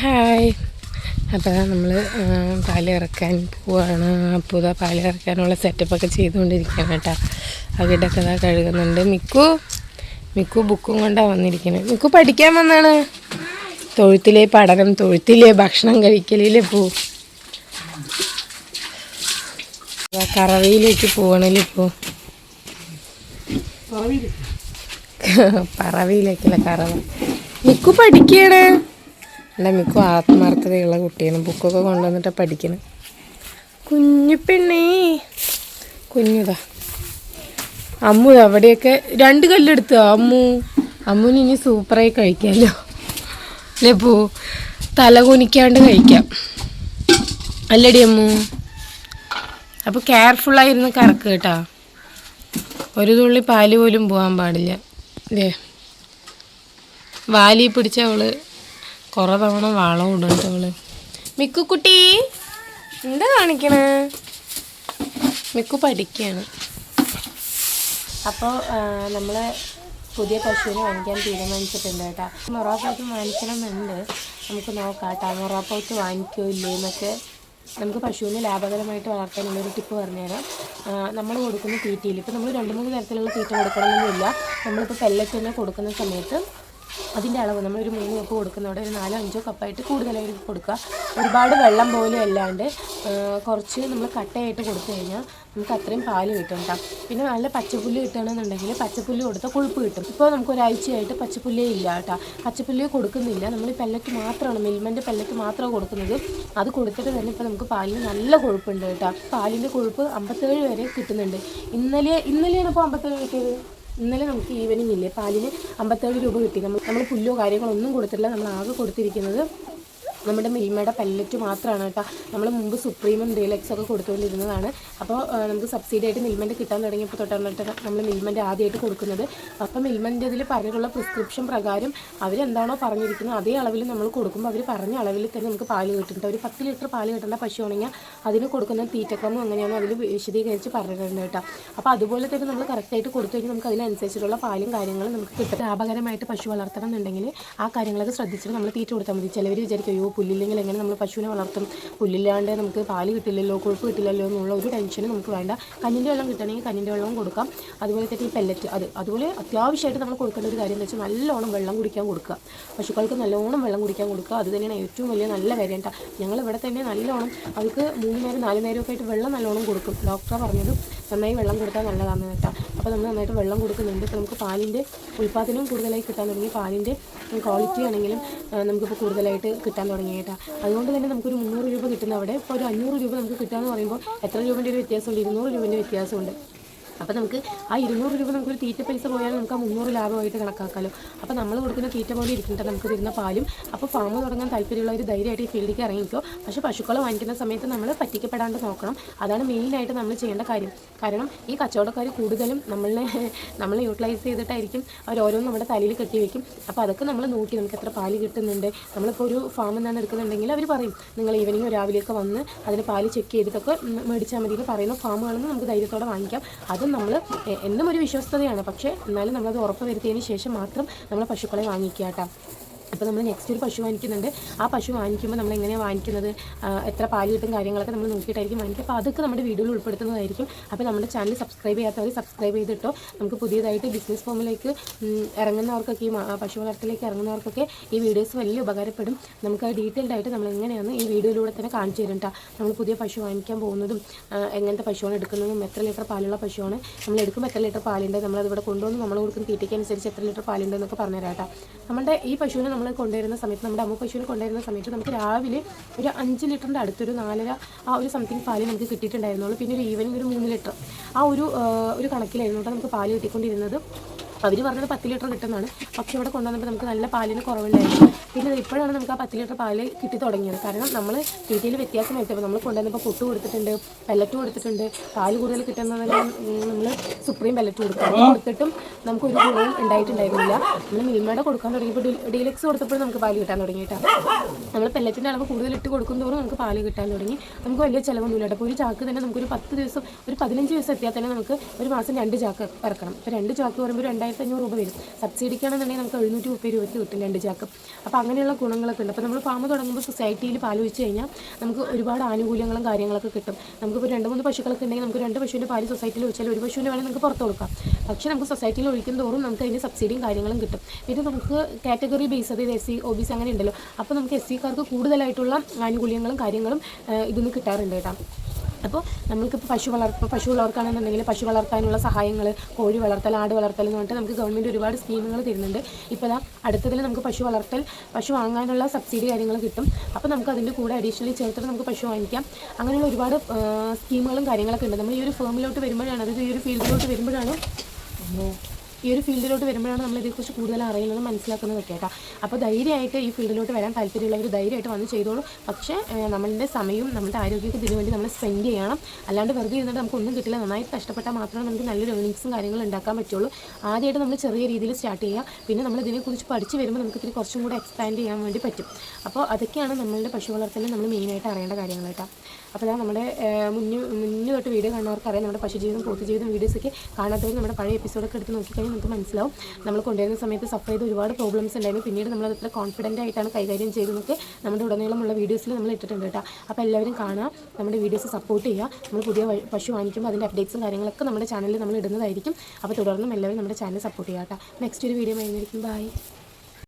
Hi. അപ്പോൾ നമ്മൾ പാലിറക്കാൻ പോവാണ്. അപ്പോൾ ഇതാ പാൽ ഇറക്കാനുള്ള സെറ്റപ്പൊക്കെ ചെയ്തുകൊണ്ടിരിക്കുകയാണ് കേട്ടോ. അവിടെയൊക്കെ ഇതാ കഴുകുന്നുണ്ട്. മിക്കു മിക്കു ബുക്കും കൊണ്ടാണ് വന്നിരിക്കുന്നത് മിക്കു പഠിക്കാൻ വന്നാണ്? തൊഴുത്തിലെ പഠനം തൊഴുത്തിലെ ഭക്ഷണം കഴിക്കലിലെ പോ. കറവയിലേക്ക് പോകണല്ലേ ഇപ്പോൾ പറവയിലേക്കല്ല കറവ. മിക്കു പഠിക്കണേ അല്ല മിക്കും ആത്മാർത്ഥതയുള്ള കുട്ടിയാണ്. ബുക്കൊക്കെ കൊണ്ടുവന്നിട്ട് പഠിക്കണം. കുഞ്ഞു പെണ്ണേ. കുഞ്ഞുതാ. അമ്മു അവിടെയൊക്കെ രണ്ട് കല്ലെടുത്തു. അമ്മു അമ്മുന് ഇനി സൂപ്പറായി കഴിക്കാമല്ലോ അല്ലേ പോ? തല കുനിക്കാണ്ട് കഴിക്കാം. അല്ലടി അമ്മു. അപ്പോൾ കെയർഫുള്ളായിരുന്നു കറക്ക് കേട്ടോ. ഒരു തുള്ളി പാൽ പോലും പോകാൻ പാടില്ല. അല്ലേ വാലി പിടിച്ച അവൾ കുറേ തവണ വളം ഇടുന്നുണ്ട് അവൾ മിക്കുക്കുട്ടി എന്താ കാണിക്കണേ? മിക്കു പഠിക്കുകയാണ് അപ്പോൾ നമ്മൾ പുതിയ പശുവിനെ വാങ്ങിക്കാൻ തീരുമാനിച്ചിട്ടുണ്ട് കേട്ടോ. മൊറാപ്പൗത്ത് വാങ്ങിക്കണമെന്നുണ്ട്. നമുക്ക് നോക്കാം കേട്ടോ. മൊറാപ്പൗത്ത് വാങ്ങിക്കോ ഇല്ലേ എന്നൊക്കെ നമുക്ക് പശുവിനെ ലാഭകരമായിട്ട് വളർത്താനുള്ള ഒരു ടിപ്പ് പറഞ്ഞുതരാം. നമ്മൾ കൊടുക്കുന്ന തീറ്റയിൽ ഇപ്പോൾ നമ്മൾ രണ്ട് മൂന്ന് തരത്തിലുള്ള തീറ്റ കൊടുക്കണമെന്നില്ല. നമ്മളിപ്പോൾ പെല്ലറ്റ് തന്നെ കൊടുക്കുന്ന സമയത്ത് അതിന്റെ അളവ് നമ്മളൊരു മൂന്ന് കപ്പ് കൊടുക്കുന്നവിടെ ഒരു നാലോ അഞ്ചോ കപ്പായിട്ട് കൂടുതലായിട്ട് കൊടുക്കുക. ഒരുപാട് വെള്ളം പോലും അല്ലാണ്ട് കുറച്ച് നമ്മൾ കട്ടയായിട്ട് കൊടുത്തു കഴിഞ്ഞാൽ നമുക്ക് അത്രയും പാൽ കിട്ടും കേട്ടോ പിന്നെ നല്ല പച്ചപ്പുല്ല് കിട്ടണമെന്നുണ്ടെങ്കിൽ പച്ചപ്പുല്ല് കൊടുത്താൽ കൊഴുപ്പ് കിട്ടും. ഇപ്പോൾ നമുക്ക് ഒരാഴ്ചയായിട്ട് പച്ചപ്പുല്ലേ ഇല്ല കേട്ടോ പച്ചപ്പുല്ല് കൊടുക്കുന്നില്ല. നമ്മൾ പെല്ലറ്റ് മാത്രമാണ് മിൽമന്റെ പെല്ലറ്റ് മാത്രമാണ് കൊടുക്കുന്നത്. അത് കൊടുത്തിട്ട് തന്നെ ഇപ്പോൾ നമുക്ക് പാലിന് നല്ല കൊഴുപ്പുണ്ട് കേട്ടോ പാലിന്റെ കൊഴുപ്പ് അമ്പത്തേഴ് വരെ കിട്ടുന്നുണ്ട്. ഇന്നലെ ഇന്നലെയാണ് ഇപ്പോൾ അമ്പത്തേഴ് കിട്ടിയത്? ഇന്നലെ നമുക്ക് ഈവനിങ് ഇല്ലേ? പാലിന് അമ്പത്തേഴ് രൂപ കിട്ടി. നമ്മൾ നമ്മൾ പുല്ലോ കാര്യങ്ങളോ ഒന്നും കൊടുത്തിട്ടില്ല. നമ്മൾ ആകെ കൊടുത്തിരിക്കുന്നത് നമ്മുടെ മിൽമയുടെ പല്ലറ്റ് മാത്രമാണ് കേട്ടോ. നമ്മൾ മുമ്പ് സുപ്രീമും ഡീലക്സ് ഒക്കെ കൊടുത്തുകൊണ്ടിരുന്നതാണ് അപ്പോൾ നമുക്ക് സബ്സിഡി ആയിട്ട് മിൽമന്റെ കിട്ടാൻ തുടങ്ങിയപ്പോൾ തൊട്ടാണ് നമ്മൾ മിൽമന്റെ ആദ്യമായിട്ട് കൊടുക്കുന്നത്. അപ്പോൾ മിൽമന്റെ ഇതിൽ പറഞ്ഞിട്ടുള്ള പ്രിസ്ക്രിപ്ഷൻ പ്രകാരം അവരെന്താണോ പറഞ്ഞിരിക്കുന്നത് അതേ അളവിൽ നമ്മൾ കൊടുക്കുമ്പോൾ അവർ പറഞ്ഞ അളവിൽ തന്നെ നമുക്ക് പാൽ കിട്ടുന്നുണ്ട്. ഒരു പത്ത് ലിറ്റർ പാൽ കിട്ടേണ്ട പശുവാണെങ്കിൽ അതിന് കൊടുക്കുന്ന തീറ്റക്രമം അങ്ങനെയാണ് അതിൽ വിശദീകരിച്ച് പറഞ്ഞിട്ടുണ്ട് കേട്ടോ. അപ്പോൾ അതുപോലെ തന്നെ നമ്മൾ കറക്റ്റായിട്ട് കൊടുത്തു കഴിഞ്ഞാൽ നമുക്ക് അതിനനുസരിച്ചിട്ടുള്ള പാലും കാര്യങ്ങളും നമുക്ക് കിട്ടും. ലാഭകരമായിട്ട് പശു വളർത്തണം എന്നുണ്ടെങ്കിൽ ആ കാര്യങ്ങളൊക്കെ ശ്രദ്ധിച്ചിട്ട് നമ്മൾ തീറ്റ കൊടുത്താൽ മതി. ചിലവർ വിചാരിക്കും അയ്യോ പുല്ലില്ലെങ്കിൽ എങ്ങനെ നമ്മൾ പശുവിനെ വളർത്തും? പുല്ലില്ലാണ്ട് നമുക്ക് പാൽ കിട്ടില്ലല്ലോ കൊഴുപ്പ് കിട്ടില്ലല്ലോ എന്നുള്ള ഒരു ടെൻഷനും നമുക്ക് വേണ്ട. കഞ്ഞിന്റെ വെള്ളം കിട്ടണമെങ്കിൽ കഞ്ഞിന്റെ വെള്ളവും കൊടുക്കാം. അതുപോലെ തന്നെ ഈ പെല്ലറ്റ് അത് അതുപോലെ അത്യാവശ്യമായിട്ട് നമ്മൾ കൊടുക്കേണ്ട ഒരു കാര്യം എന്ന് വെച്ചാൽ നല്ലോണം വെള്ളം കുടിക്കാൻ കൊടുക്കുക. പശുക്കൾക്ക് നല്ലോണം വെള്ളം കുടിക്കാൻ കൊടുക്കുക. അത് തന്നെയാണ് ഏറ്റവും വലിയ നല്ല കാര്യം കേട്ടോ ഞങ്ങൾ ഇവിടെ തന്നെ നല്ലോണം അവർക്ക് മൂന്ന് നേരം നാല് നേരമൊക്കെ ആയിട്ട് വെള്ളം നല്ലോണം കൊടുക്കും. ഡോക്ടർ പറഞ്ഞത് നന്നായി വെള്ളം കൊടുത്താൽ നല്ലതാണ് കേട്ടോ. അപ്പോൾ നമ്മൾ നന്നായിട്ട് വെള്ളം കൊടുക്കുന്നുണ്ട്. ഇപ്പോൾ നമുക്ക് പാലിന്റെ ഉൽപ്പാദനവും കൂടുതലായി കിട്ടാൻ തുടങ്ങി. പാലിന്റെ ക്വാളിറ്റി ആണെങ്കിലും നമുക്കിപ്പോൾ കൂടുതലായിട്ട് കിട്ടാൻ തുടങ്ങി കേട്ടോ. അതുകൊണ്ട് തന്നെ നമുക്കൊരു മുന്നൂറ് രൂപ കിട്ടുന്ന അവിടെ ഇപ്പോൾ ഒരു അഞ്ഞൂറ് രൂപ നമുക്ക് കിട്ടുക എന്ന് പറയുമ്പോൾ എത്ര രൂപേന്റെ ഒരു വ്യത്യാസമുണ്ട്? ഇരുന്നൂറ് രൂപേന്റെ വ്യത്യാസമുണ്ട്. അപ്പോൾ നമുക്ക് ആ ഇരുന്നൂറ് രൂപ നമുക്കൊരു തീറ്റ പൈസ പോയാൽ നമുക്ക് ആ മുന്നൂറ് ലാഭമായിട്ട് കണക്കാക്കാമല്ലോ അപ്പോൾ നമ്മൾ കൊടുക്കുന്ന തീറ്റ പോലെ ഇരിക്കുന്നുണ്ട്. നമുക്ക് തരുന്ന പാലും. അപ്പോൾ ഫാം തുടങ്ങാൻ താല്പര്യമുള്ളവർ ധൈര്യമായിട്ട് ഈ ഫീൽഡിലേക്ക് ഇറങ്ങിക്കോ. പക്ഷേ പശുക്കളെ വാങ്ങിക്കുന്ന സമയത്ത് നമ്മൾ പറ്റിക്കപ്പെടാണ്ട് നോക്കണം. അതാണ് മെയിനായിട്ട് നമ്മൾ ചെയ്യേണ്ട കാര്യം. കാരണം ഈ കച്ചവടക്കാർ കൂടുതലും നമ്മളെ നമ്മളെ യൂട്ടിലൈസ് ചെയ്തിട്ടായിരിക്കും അവർ ഓരോന്നും നമ്മുടെ തലയിൽ കെട്ടി വെക്കും. അപ്പോൾ അതൊക്കെ നമ്മൾ നോക്കി നമുക്ക് എത്ര പാൽ കിട്ടുന്നുണ്ട്. നമ്മളിപ്പോൾ ഒരു ഫാം നിന്നാണ് എടുക്കുന്നുണ്ടെങ്കിൽ അവർ പറയും നിങ്ങൾ ഈവനിങ് രാവിലെയൊക്കെ വന്ന് അതിന് പാൽ ചെക്ക് ചെയ്തിട്ടൊക്കെ മേടിച്ചാൽ മതി എന്ന് പറയുന്ന ഫാമുകളെന്ന് നമുക്ക് ധൈര്യത്തോടെ വാങ്ങിക്കാം. അതും നമ്മൾ എന്നും ഒരു വിശ്വസ്തതയാണ്. പക്ഷേ എന്നാലും നമ്മളത് ഉറപ്പ് വരുത്തിയതിന് ശേഷം മാത്രം നമ്മൾ പശുക്കളെ വാങ്ങിക്കുക കേട്ടോ. അപ്പോൾ നമ്മൾ നെക്സ്റ്റ് ഒരു പശു വാങ്ങിക്കുന്നുണ്ട്. ആ പശു വാങ്ങിക്കുമ്പോൾ നമ്മൾ എങ്ങനെയാണ് വാങ്ങിക്കുന്നത്? എത്ര പാൽ കിട്ടും കാര്യങ്ങളൊക്കെ നമ്മൾ നോക്കിയിട്ടായിരിക്കും വാങ്ങിക്കുക. അപ്പോൾ അതൊക്കെ നമ്മുടെ വീഡിയോയിൽ ഉൾപ്പെടുത്തുന്നതായിരിക്കും. അപ്പോൾ നമ്മുടെ ചാനൽ സബ്സ്ക്രൈബ് ചെയ്യാത്തവർ സബ്സ്ക്രൈബ് ചെയ്തിട്ടോ. നമുക്ക് പുതിയതായിട്ട് ബിസിനസ് ഫോമിലേക്ക് ഇറങ്ങുന്നവർക്കൊക്കെ ഈ പശു വളർത്തലേക്ക് ഇറങ്ങുന്നവർക്കൊക്കെ ഈ വീഡിയോസ് വലിയ ഉപകാരപ്പെടും. നമുക്ക് ഡീറ്റെയിൽഡ് ആയിട്ട് നമ്മൾ എങ്ങനെയാണ് ഈ വീഡിയോയിലൂടെ തന്നെ കാണിച്ചു തരും കേട്ടോ നമ്മൾ പുതിയ പശു വാങ്ങിക്കാൻ പോകുന്നതും എങ്ങനത്തെ പശുവാണ് എടുക്കുന്നതും എത്ര ലിറ്റർ പാലുള്ള പശുവാണ്. നമ്മൾ എടുക്കുമ്പോൾ എത്ര ലിറ്റർ പാലുണ്ട് നമ്മളതിവിടെ കൊണ്ടുവന്ന് നമ്മൾ കൊടുക്കുന്ന തീറ്റയ്ക്ക് അനുസരിച്ച് എത്ര ലിറ്റർ പാലുണ്ടെന്നൊക്കെ പറഞ്ഞുതരാം കേട്ടോ നമ്മുടെ ഈ പശുവിനെ നമ്മൾ കൊണ്ടുവരുന്ന സമയത്ത് നമ്മുടെ അമ്മ പശുവിനെ കൊണ്ടുവരുന്ന സമയത്ത് നമുക്ക് രാവിലെ ഒരു അഞ്ച് ലിറ്ററിന്റെ അടുത്തൊരു നാലര ആ ഒരു സംതിങ് പാൽ നമുക്ക് കിട്ടിയിട്ടുണ്ടായിരുന്നുള്ളൂ. പിന്നെ ഒരു ഈവനിങ് ഒരു മൂന്ന് ലിറ്റർ ആ ഒരു ഒരു കണക്കിലായിരുന്നു കേട്ടോ നമുക്ക് പാൽ കിട്ടിക്കൊണ്ടിരുന്നത്. അവർ പറഞ്ഞത് പത്ത് ലിറ്റർ കിട്ടുന്നതാണ്. പക്ഷേ ഇവിടെ കൊണ്ടുവന്നപ്പോൾ നമുക്ക് നല്ല പാലിന് കുറവുണ്ടായിരുന്നു പിന്നെ ഇപ്പോഴാണ് നമുക്ക് ആ പത്ത് ലിറ്റർ പാൽ കിട്ടി തുടങ്ങിയത്. കാരണം നമ്മൾ തീറ്റയിൽ വ്യത്യാസം വരുത്തപ്പോൾ നമ്മൾ കൊണ്ടുവന്നപ്പോൾ പുട്ട് കൊടുത്തിട്ടുണ്ട് പെല്ലറ്റ് കൊടുത്തിട്ടുണ്ട്. പാൽ കൂടുതൽ കിട്ടുന്നതിന് നമ്മൾ സുപ്രീം പെല്ലറ്റ് കൊടുക്കും കൊടുത്തിട്ടും നമുക്ക് ഒരു ഗുണവും ഉണ്ടായിട്ടുണ്ടായിരുന്നില്ല. നമ്മൾ മിൽമയുടെ കൊടുക്കാൻ തുടങ്ങിയപ്പോൾ ഡീലക്സ് കൊടുത്തപ്പോൾ നമുക്ക് പാൽ കിട്ടാൻ തുടങ്ങിയിട്ടാണ് നമ്മൾ പെല്ലറ്റിന്റെ അളവ് കൂടുതൽ ഇട്ട് കൊടുക്കും തോറും നമുക്ക് പാൽ കിട്ടാൻ തുടങ്ങി. നമുക്ക് വലിയ ചിലവൊന്നുമില്ല അപ്പോൾ ഒരു ചാക്ക് തന്നെ നമുക്കൊരു പത്ത് ദിവസം ഒരു പതിനഞ്ച് ദിവസം എത്തിയാൽ തന്നെ നമുക്ക് ഒരു മാസം രണ്ട് ചാക്ക് ഇറക്കണം അപ്പോൾ രണ്ട് ചാക്ക് പറയുമ്പോൾ രണ്ടായിരം രണ്ടായിരത്തി അഞ്ഞൂറ് രൂപ വരും. സബ്സിഡിക്കാണെന്നുണ്ടെങ്കിൽ നമുക്ക് എഴുന്നൂറ്റി മുപ്പത് രൂപയ്ക്ക് കിട്ടും രണ്ട് ചാക്ക്. അപ്പോൾ അങ്ങനെയുള്ള ഗുണങ്ങളൊക്കെ ഉണ്ട്. അപ്പോൾ നമ്മൾ ഫാം തുടങ്ങുമ്പോൾ സൊസൈറ്റിയിൽ പാൽ കഴിഞ്ഞാൽ നമുക്ക് ഒരുപാട് ആനുകൂല്യങ്ങളും കാര്യങ്ങളൊക്കെ കിട്ടും. നമുക്കിപ്പോൾ രണ്ട് മൂന്ന് പശുക്കളൊക്കെ ഉണ്ടെങ്കിൽ നമുക്ക് രണ്ട് പശുവിന്റെ പാൽ സൊസൈറ്റിയിൽ വെച്ചാൽ ഒരു പശുവിന്റെ വേണമെങ്കിൽ നമുക്ക് പുറത്ത് കൊടുക്കാം. പക്ഷേ നമുക്ക് സൊസൈറ്റിയിൽ ഒഴിക്കും തോറും നമുക്ക് അതിന് സബ്സിഡിയും കാര്യങ്ങളും കിട്ടും. പിന്നെ നമുക്ക് കാറ്റഗറി ബേസ് അതായത് S C O B C അങ്ങനെ ഉണ്ടല്ലോ. അപ്പോൾ നമുക്ക് എസ് സിക്കാർക്ക് കൂടുതലായിട്ടുള്ള ആനുകൂല്യങ്ങളും കാര്യങ്ങളും ഇതിൽ നിന്ന് കിട്ടാറുണ്ട് കേട്ടോ. അപ്പോൾ നമ്മൾക്കിപ്പോൾ പശു വളർപ്പ് പശു ഉള്ളവർക്കാണെന്നുണ്ടെങ്കിൽ പശു വളർത്താനുള്ള സഹായങ്ങൾ കോഴി വളർത്തൽ ആട് വളർത്തൽ എന്ന് പറഞ്ഞിട്ട് നമുക്ക് ഗവൺമെന്റ് ഒരുപാട് സ്കീമുകൾ തരുന്നുണ്ട്. ഇപ്പോൾ അടുത്തതിൽ നമുക്ക് പശു വളർത്തൽ പശു വാങ്ങാനുള്ള സബ്സിഡി കാര്യങ്ങൾ കിട്ടും. അപ്പോൾ നമുക്ക് അതിന്റെ കൂടെ അഡീഷണലി ചേർത്തിട്ട് നമുക്ക് പശു വാങ്ങിക്കാം. അങ്ങനെയുള്ള ഒരുപാട് സ്കീമുകളും കാര്യങ്ങളൊക്കെ ഉണ്ട്. നമ്മൾ ഈ ഒരു ഫേമിലോട്ട് വരുമ്പോഴാണ് അതായത് ഈ ഒരു ഫീൽഡിലോട്ട് വരുമ്പോഴാണ് ഈ ഒരു ഫീൽഡിലോട്ട് വരുമ്പോഴാണ് നമ്മൾ ഇതിനെക്കുറിച്ച് കൂടുതൽ അറിയുന്നതും മനസ്സിലാക്കുന്നതൊക്കെ കേട്ടോ. അപ്പോൾ ധൈര്യമായിട്ട് ഈ ഫീൽഡിലോട്ട് വരാൻ താല്പര്യമുള്ളവർ ധൈര്യമായിട്ട് വന്ന് ചെയ്തോളൂ. പക്ഷേ നമ്മളുടെ സമയവും നമ്മുടെ ആരോഗ്യത്തിന് ഇതിനു വേണ്ടി നമ്മൾ സ്പെൻഡ് ചെയ്യണം. അല്ലാണ്ട് വെറുതെ ഇരുന്നിട്ട് നമുക്കൊന്നും കിട്ടില്ല. നന്നായിട്ട് കഷ്ടപ്പെട്ടാൽ മാത്രമേ നമുക്ക് നല്ലൊരു ഏണിങ്സും കാര്യങ്ങളും ഉണ്ടാക്കാൻ പറ്റുള്ളൂ. ആദ്യമായിട്ട് നമ്മൾ ചെറിയ രീതിയിൽ സ്റ്റാർട്ട് ചെയ്യുക. പിന്നെ നമ്മൾ ഇതിനെക്കുറിച്ച് പഠിച്ച് വരുമ്പോൾ നമുക്ക് ഇത്തിരി കുറച്ചും കൂടെ എക്സ്പാൻഡ് ചെയ്യാൻ വേണ്ടി പറ്റും. അപ്പോൾ അതൊക്കെയാണ് നമ്മളുടെ പശു വളർത്തലിൽ നമ്മൾ മെയിനായിട്ട് അറിയേണ്ട കാര്യങ്ങൾ കേട്ടോ. അപ്പോൾ ഞാൻ നമ്മുടെ മുന്ന് മുന്നേ തൊട്ട് വീഡിയോ പശു അറിയാം നമ്മുടെ പശുജീവിതം വീഡിയോസ് വീഡിയോസൊക്കെ കാണാത്തവർ നമ്മുടെ പഴയ എപ്പിസോഡൊക്കെ എടുത്ത് നോക്കിക്കഴിഞ്ഞാൽ നമുക്ക് മനസ്സിലാവും. നമ്മൾ കൊണ്ടുവരുന്ന സമയത്ത് സഫർ ചെയ്ത് ഒരുപാട് പ്രോബ്ലംസ് ഉണ്ടായിരുന്നു. പിന്നീട് നമ്മൾ അത്ര കോൺഫിഡന്റ് ആയിട്ടാണ് കൈകാര്യം ചെയ്തതൊക്കെ നമ്മുടെ ഉടനീളമുള്ള വീഡിയോസിൽ നമ്മൾ ഇട്ടിട്ടുണ്ട് കേട്ടോ. അപ്പോൾ എല്ലാവരും കാണാം നമ്മുടെ വീഡിയോസ് സപ്പോർട്ട് ചെയ്യുക. നമ്മൾ പുതിയ പശു വാങ്ങിക്കുമ്പോൾ അതിന്റെ അപ്ഡേറ്റ്സും കാര്യങ്ങളൊക്കെ നമ്മുടെ ചാനലിൽ നമ്മൾ ഇടുന്നതായിരിക്കും. അപ്പോൾ തുടർന്നും എല്ലാവരും നമ്മുടെ ചാനൽ സപ്പോർട്ട് ചെയ്യാം കേട്ടോ. നെക്സ്റ്റ് ഒരു വീഡിയോ കഴിഞ്ഞിരിക്കും ബൈ